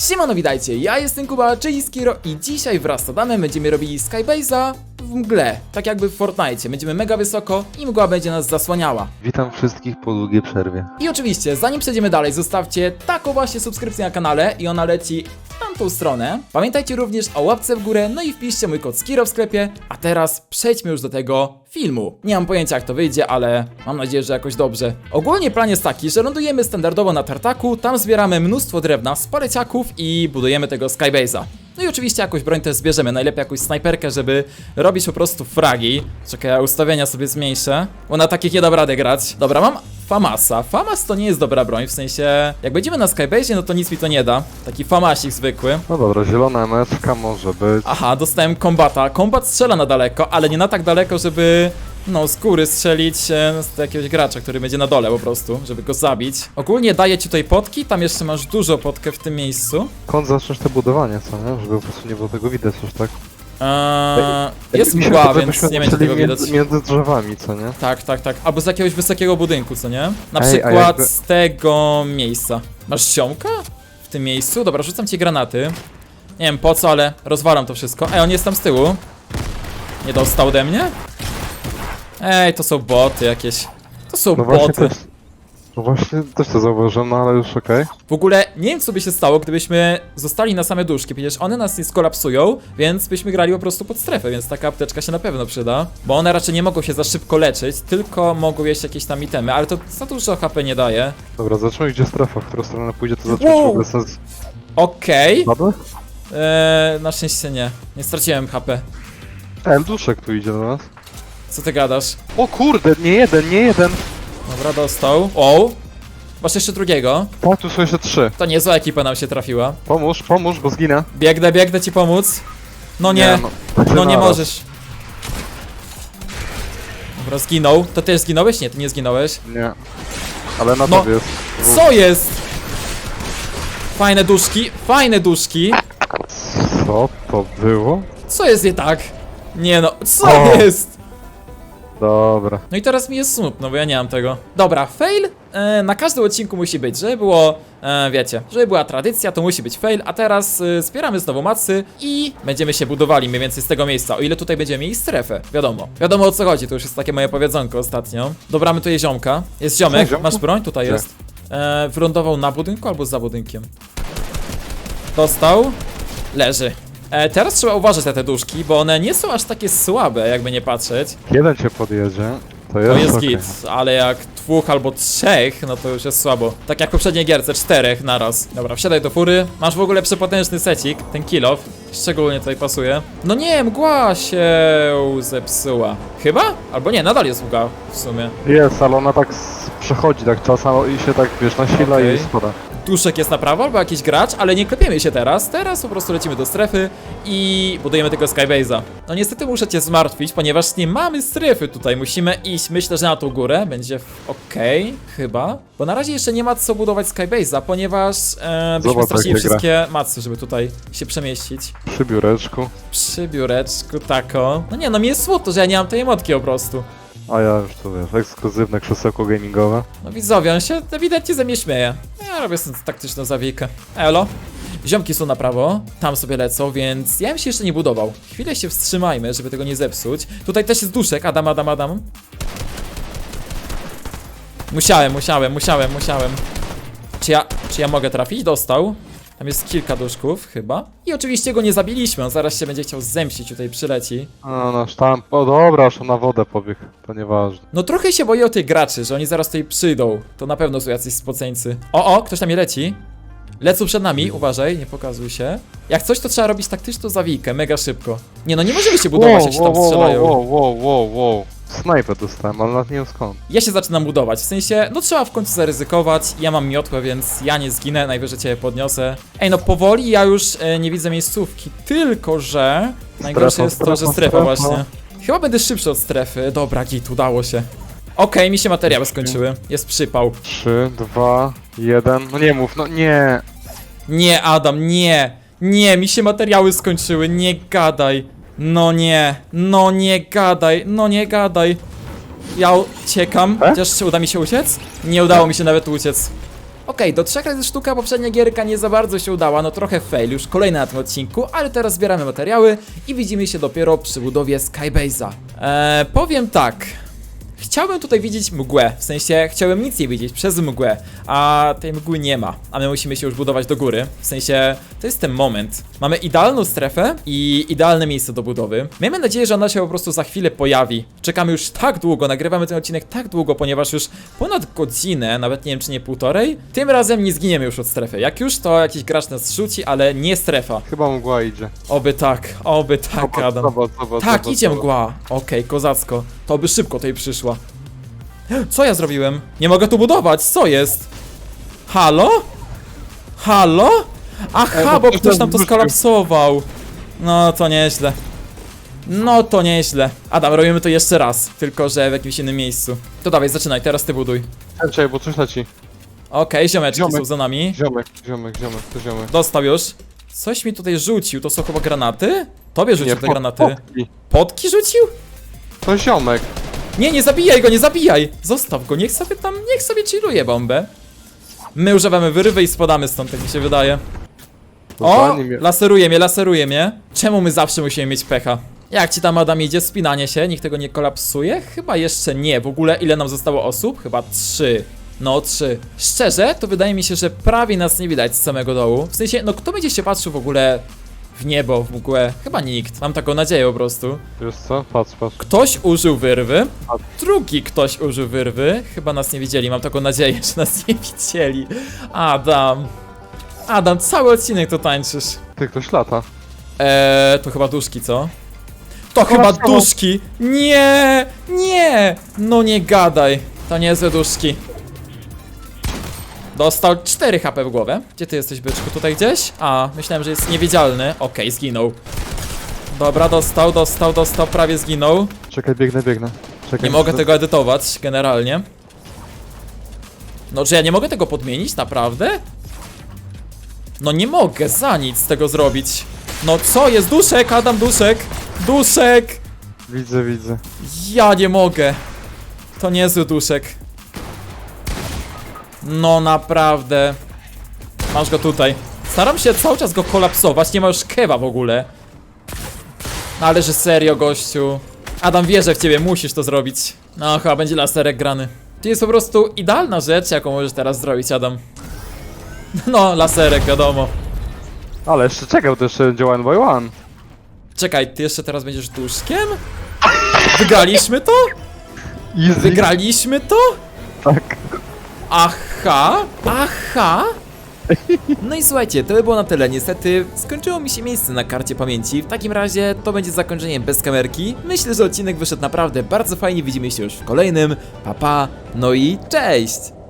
Siemano, witajcie, ja jestem Kuba, czyli Skiro i dzisiaj wraz z Adamem będziemy robili Skybase'a w mgle, tak jakby w Fortnite. Będziemy mega wysoko i mgła będzie nas zasłaniała. Witam wszystkich po długiej przerwie. I oczywiście, zanim przejdziemy dalej, zostawcie taką właśnie subskrypcję na kanale i ona leci tamtą stronę. Pamiętajcie również o łapce w górę, no i wpiszcie mój kod Skiro w sklepie. A teraz przejdźmy już do tego filmu. Nie mam pojęcia jak to wyjdzie, ale mam nadzieję, że jakoś dobrze. Ogólnie plan jest taki, że lądujemy standardowo na tartaku, tam zbieramy mnóstwo drewna z paleciaków i budujemy tego Skybase'a. No i oczywiście jakąś broń też zbierzemy, najlepiej jakąś snajperkę, żeby robić po prostu fragi. Czekaj, ja ustawienia sobie zmniejszę, bo na takich nie dam rady grać. Dobra, mam Famasa. Famas to nie jest dobra broń, w sensie jak będziemy na Skybase, no to nic mi to nie da. Taki famasik zwykły. No dobra, zielona MSK może być. Aha, dostałem kombata. Kombat strzela na daleko, ale nie na tak daleko, żeby no z góry strzelić e, z jakiegoś gracza, który będzie na dole po prostu, żeby go zabić. Ogólnie daję ci tutaj potki, tam jeszcze masz dużo potkę w tym miejscu. Kąd zaczniesz te budowanie, co nie? Żeby po prostu nie było tego widać już tak. Eee, jest Mi się mgła, wydaje, więc nie będzie tego widać. Między, między drzewami, co nie? Tak, tak, tak. Albo z jakiegoś wysokiego budynku, co nie? Na Ej, a przykład jakby- z tego miejsca. Masz siomka? W tym miejscu? Dobra, rzucam ci granaty. Nie wiem po co, ale rozwalam to wszystko. Ej, on jest tam z tyłu. Nie dostał ode mnie? Ej, to są boty jakieś. To są No właśnie boty. też, no właśnie też to zauważyłem, no ale już okej. W ogóle nie wiem co by się stało, gdybyśmy zostali na same duszki, przecież one nas nie skolapsują, więc byśmy grali po prostu pod strefę, więc taka apteczka się na pewno przyda. Bo one raczej nie mogą się za szybko leczyć, tylko mogą jeść jakieś tam itemy, ale to za dużo HP nie daje. Dobra, zacznę gdzie strefa, w którą stronę pójdzie, to zacząć Wow. w ogóle sens. Okej, Padły? eee, na szczęście nie, nie straciłem HP. Ej, duszek tu idzie do nas. Co ty gadasz? O kurde, nie jeden, nie jeden! Dobra, dostał. O! Masz jeszcze drugiego. O, tu są jeszcze trzy. To niezła ekipa nam się trafiła. Pomóż, pomóż, bo zginę. Biegnę, biegnę ci pomóc. No nie, no, no nie naraz. możesz. Dobra, zginął. To ty zginąłeś? Nie, ty nie zginąłeś. Nie. Ale na No. tobie jest. Co jest? Fajne duszki, fajne duszki. Co to było? Co jest nie tak? Nie no, co O. jest? Dobra. No i teraz mi jest smutno, bo ja nie mam tego. Dobra, fail e, na każdym odcinku musi być, żeby było, e, wiecie, żeby była tradycja, to musi być fail, a teraz e, zbieramy znowu macy i będziemy się budowali mniej więcej z tego miejsca, o ile tutaj będziemy mieli strefę, wiadomo. Wiadomo o co chodzi, to już jest takie moje powiedzonko ostatnio. Dobramy tutaj ziomka, jest ziomek, ziomku? masz broń? Tutaj Gdzie? jest. E, wylądował na budynku albo za budynkiem. Dostał, leży. E, teraz trzeba uważać na te duszki, bo one nie są aż takie słabe, jakby nie patrzeć. Jeden cię podjedzie. To jest, To jest okej. git, ale jak dwóch albo trzech, no to już jest słabo. Tak jak w poprzedniej gierce, czterech naraz. Dobra, wsiadaj do fury. Masz w ogóle przepotężny secik, ten kill off. Szczególnie tutaj pasuje. No nie, mgła się zepsuła. Chyba? Albo nie, nadal jest mgła w sumie. Jest, ale ona tak s- przechodzi tak czasem i się tak, wiesz, nasila Okej. i spada. Duszek jest na prawo, albo jakiś gracz, ale nie klepiemy się teraz. Teraz po prostu lecimy do strefy i budujemy tego Skybase'a. No niestety muszę cię zmartwić, ponieważ nie mamy strefy tutaj. Musimy iść, myślę, że na tą górę. Będzie okej, chyba. Bo na razie jeszcze nie ma co budować Skybase'a, ponieważ e, byśmy Zobacz, stracili jak gra. wszystkie macy, żeby tutaj się przemieścić. Przy biureczku. Przy biureczku, tako. No nie, no mi jest smutno, że ja nie mam tej emotki po prostu. A ja już tu wiesz, ekskluzywne krzesełko gamingowe. No widzowie, on się ewidentnie ze mnie śmieje. Ja robię sobie taktyczną zawijkę. Elo. Ziomki są na prawo, tam sobie lecą, więc ja bym się jeszcze nie budował. Chwilę się wstrzymajmy, żeby tego nie zepsuć. Tutaj też jest duszek, Adam, Adam, Adam. Musiałem, musiałem, musiałem, musiałem. Czy ja, czy ja mogę trafić? Dostał. Tam jest kilka duszków, chyba. I oczywiście go nie zabiliśmy, on zaraz się będzie chciał zemścić, tutaj przyleci. No, no, sztamp. O dobra, aż on na wodę pobiegł. To nieważne. No trochę się boję o tych graczy, że oni zaraz tutaj przyjdą. To na pewno są jacyś spoceńcy. O, o, ktoś tam je leci. Lecą przed nami, uważaj, nie pokazuj się. Jak coś, to trzeba robić taktyczną zawijkę, mega szybko. Nie no, nie możemy się budować, jak się tam strzelają. wow, wow, wow, wow. Snajpę dostałem, ale nawet nie wiem skąd. Ja się zaczynam budować, w sensie, no trzeba w końcu zaryzykować. Ja mam miotłę, więc ja nie zginę, najwyżej cię podniosę. Ej, no powoli ja już e, nie widzę miejscówki, tylko że... Najgorsze Strefa, jest to, że strefa, strefa właśnie. Chyba będę szybszy od strefy. Dobra, git, udało się. Okej, mi się materiały skończyły. Jest przypał. 3, 2, 1. No nie mów, no nie. Nie, Adam, nie! Nie, mi się materiały skończyły, nie gadaj! No nie, no nie gadaj, no nie gadaj! Ja uciekam, E? chociaż czy uda mi się uciec? Nie udało mi się nawet uciec. Okej, do trzech razy sztuka poprzednia gierka nie za bardzo się udała, no trochę fail, już kolejny na tym odcinku, ale teraz zbieramy materiały i widzimy się dopiero przy budowie Skybase'a. Eee, powiem tak. Chciałbym tutaj widzieć mgłę, w sensie chciałem nic nie widzieć przez mgłę, a tej mgły nie ma, a my musimy się już budować do góry, w sensie to jest ten moment. Mamy idealną strefę i idealne miejsce do budowy. Miejmy nadzieję, że ona się po prostu za chwilę pojawi. Czekamy już tak długo, nagrywamy ten odcinek tak długo, ponieważ już ponad godzinę, nawet nie wiem czy nie półtorej, tym razem nie zginiemy już od strefy. Jak już, to jakiś gracz nas rzuci, ale nie strefa. Chyba mgła idzie. Oby tak, oby tak, Adam. zobacz, zobacz, Tak, zobacz, idzie zobacz. mgła. Okej, kozacko. To by szybko tutaj przyszła. Co ja zrobiłem? Nie mogę tu budować, co jest? Halo? Halo? Aha, bo ktoś nam to skolapsował. No, to nieźle. No, to nieźle. Adam, robimy to jeszcze raz, tylko że w jakimś innym miejscu. To dawaj, zaczynaj, teraz ty buduj. Czekaj, bo coś leci. Okej, ziomeczki Ziomek. są za nami. Ziomek, ziomek, ziomek, to ziomek. Dostał już. Coś mi tutaj rzucił, to są chyba granaty? Tobie rzucił te pot- granaty. potki. Potki rzucił? To ziomek. Nie, nie zabijaj go, nie zabijaj! Zostaw go, niech sobie tam, niech sobie chilluje bombę. My używamy wyrywy i spadamy stąd, tak mi się wydaje. O! Dokładnie mnie- Laseruje mnie, laseruje mnie. Czemu my zawsze musimy mieć pecha? Jak ci tam Adam idzie? Spinanie się? Nikt tego nie kolapsuje? Chyba jeszcze nie. W ogóle ile nam zostało osób? Chyba trzy. No, trzy. Szczerze, to wydaje mi się, że prawie nas nie widać z samego dołu. W sensie, no kto będzie się patrzył w ogóle w niebo, w mgłę? Chyba nikt. Mam taką nadzieję po prostu. Wiesz co? Patrz, patrz. Ktoś użył wyrwy, A- drugi ktoś użył wyrwy. Chyba nas nie widzieli, mam taką nadzieję, że nas nie widzieli. Adam. Adam, cały odcinek to tańczysz. Ty, ktoś lata. Eee, to chyba duszki, co? To chyba Kolapsował. duszki! Nie! Nie! No nie gadaj. To niezłe duszki. Dostał 4 HP w głowę. Gdzie ty jesteś, byczku? Tutaj gdzieś? A, myślałem, że jest niewidzialny. Okej, zginął. Dobra, dostał, dostał, dostał, prawie zginął. Czekaj, biegnę, biegnę. Czekaj, Nie mogę tego edytować, generalnie. No, czy ja nie mogę tego podmienić, naprawdę? No nie mogę za nic tego zrobić. No co jest? Duszek, Adam, duszek! Duszek! Widzę, widzę. Ja nie mogę. To niezły duszek. No naprawdę. Masz go tutaj. Staram się cały czas go kolapsować, nie ma już kewa w ogóle. No ale że serio, gościu. Adam, wierzę w ciebie, musisz to zrobić. No, chyba będzie laserek grany. To jest po prostu idealna rzecz, jaką możesz teraz zrobić, Adam. No, laserek, wiadomo. Ale jeszcze czekał, to jeszcze będzie one by one. Czekaj, ty jeszcze teraz będziesz duszkiem? Wygraliśmy to? Easy. Wygraliśmy to? Tak. Aha, aha. No i słuchajcie, to by było na tyle. Niestety skończyło mi się miejsce na karcie pamięci. W takim razie to będzie zakończenie bez kamerki. Myślę, że odcinek wyszedł naprawdę bardzo fajnie. Widzimy się już w kolejnym. Pa pa, no i cześć!